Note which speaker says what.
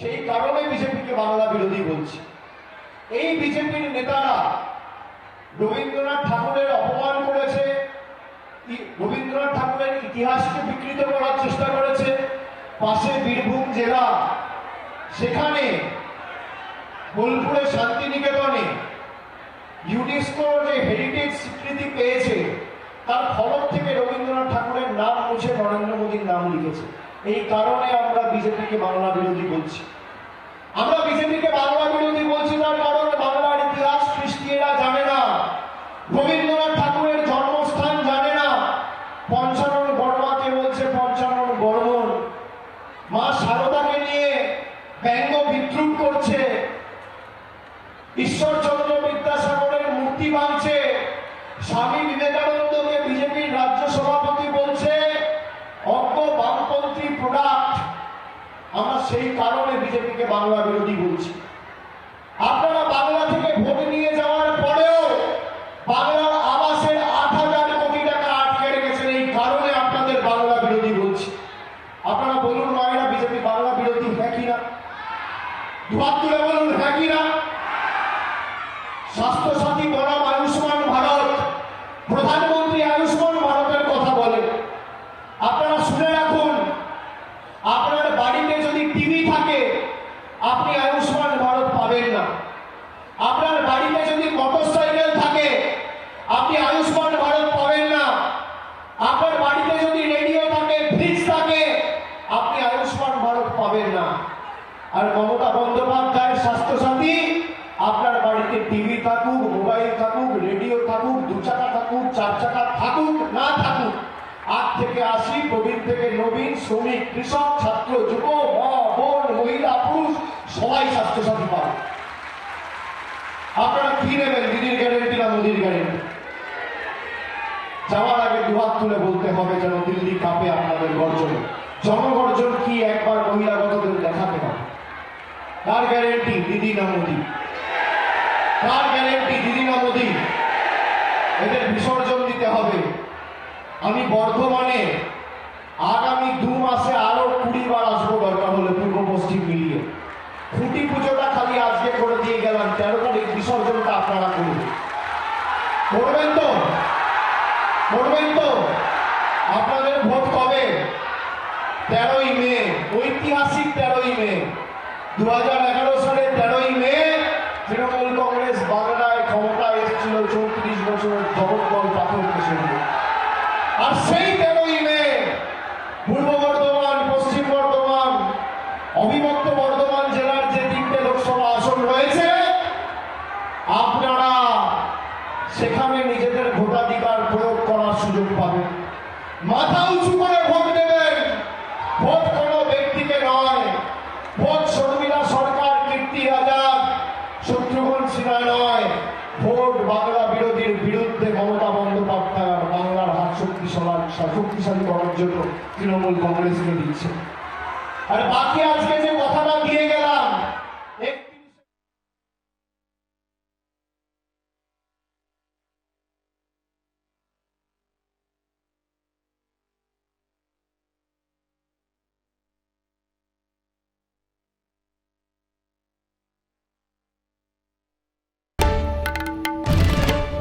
Speaker 1: সেই কারণে বিজেপিকে বাংলা বিরোধী বলছি। এই বিজেপির নেতারা রবীন্দ্রনাথ ঠাকুরের অপমান করেছে রবীন্দ্রনাথ ঠাকুরের ইতিহাসকে বিকৃত করার চেষ্টা করেছে। পাশে বীরভূম জেলা, সেখানে বোলপুরে শান্তিনিকেতনে ইউনেস্কো যে হেরিটেজ স্বীকৃতি পেয়েছে, তার ফলক থেকে রবীন্দ্রনাথ ঠাকুরের নাম মুছে নরেন্দ্র মোদীর নাম লিখেছে। এই কারণে আমরা বিজেপিকে বাংলা বিরোধী বলছি। আমরা বিজেপিকে বাংলা বিরোধী বলছি তার কারণ বাংলার ইতিহাস খ্রিস্টিয়ানরা জানে না। রবীন্দ্রনাথ ঠাকুরের জন্মস্থান জানে না। পঞ্চানন বর্মাকে বলছে পঞ্চানন বর্মন মা শারদাকে নিয়ে ব্যঙ্গ বিদ্রুপ করছে। ঈশ্বরচন্দ্র বিদ্যাসাগরের মূর্তি ভাঙছে। স্বামী বিবেকানন্দকে সেই কারণে বিজেপিকে বাংলা বিরোধী বলছি। আপনারা বাংলা থেকে ভোট নিয়ে যাওয়ার পরেও বাংলার আবাসের আট হাজার কোটি টাকা আটকে রেখেছেন, এই কারণে আপনাদের বাংলা বিরোধী বলছি। আপনারা বলুন মায়েরা, বিজেপি বাংলা বিরোধী হ্যাঁ কি না? দুহাত বলুন হ্যাঁ কি না? স্বাস্থ্যসাথী বনাম আয়ুষ্মান ভারত প্রধানমন্ত্রী আয়ুষ্মান ভারতের কথা বলে আপনারা শুনে রাখুন আপনার বাড়িতে যদি টিভি থাকে আপনি আয়ুষ্মান ভারত পাবেন না। আপনার বাড়িতে যদি মোটরসাইকেল থাকে, আপনি আয়ুষ্মান ভারত পাবেন না। আপনার বাড়িতে যদি রেডিও থাকে, ফ্রিজ থাকে, আপনি আয়ুষ্মান ভারত পাবেন না। আর মমতা বন্দ্যোপাধ্যায়ের স্বাস্থ্যসাথী, আপনার বাড়িতে টিভি থাকুক, মোবাইল থাকুক, রেডিও থাকুক দু চাকা থাকুক চার চাকা থাকুক, না থাকুক আট থেকে আশি প্রবীণ থেকে নবীন, শ্রমিক, কৃষক, ছাত্র যুব সবাই আপনারা কি নেবেন? দিদির গ্যারেন্টি না মোদির গ্যারেন্টি যাওয়ার আগে তুলে বলতে হবে যেন দিল্লি কাপে আপনাদের গর্জন। জনগর্জন কি একবার বহিরাগতদের দেখাতে গ্যারেন্টি দিদি না মোদি? কার গ্যারেন্টি দিদি না মোদি? এদের বিসর্জন দিতে হবে। আমি বর্ধমানে আগামী দু মাসে আরও কুড়ি বার আসব দরকার হলে পূর্ব পশ্চিম মিলিয়ে খুঁটি পুজোটা খালি আজকে করে দিয়ে গেলাম। তেরো তারিখ বিসর্জনটা আপনারা করুন। করবেন তো? করবেন তো? আপনাদের ভোট কবে? তেরোই মে, ঐতিহাসিক তেরোই মে। দু হাজার এগারো সালে তেরোই মে, তৃণমূল কংগ্রেস বাংলায় ক্ষমতা এসেছিল চৌত্রিশ বছরের জগৎবল পাথরকে সঙ্গে আর সেই তেরোই মে, পূর্ব বর্ধমান, পশ্চিম বর্ধমান অবিভক্ত সেখানে নিজেদের ভোটাধিকার প্রয়োগ করার সুযোগ পাবেন মাথা উঁচু করে ভোট দেবেন। ভোট কোনো ব্যক্তিকে নয়। ভোট শর্মিলা সরকার কীর্তি আজাদ শত্রুঘ্ন সিনহা নয়। ভোট বাংলা বিরোধীর বিরুদ্ধে মমতা বন্দ্যোপাধ্যায় বাংলার হাত শক্তিশালী শক্তিশালী করার জন্য তৃণমূল কংগ্রেসকে দিচ্ছে। আর বাকি আজকে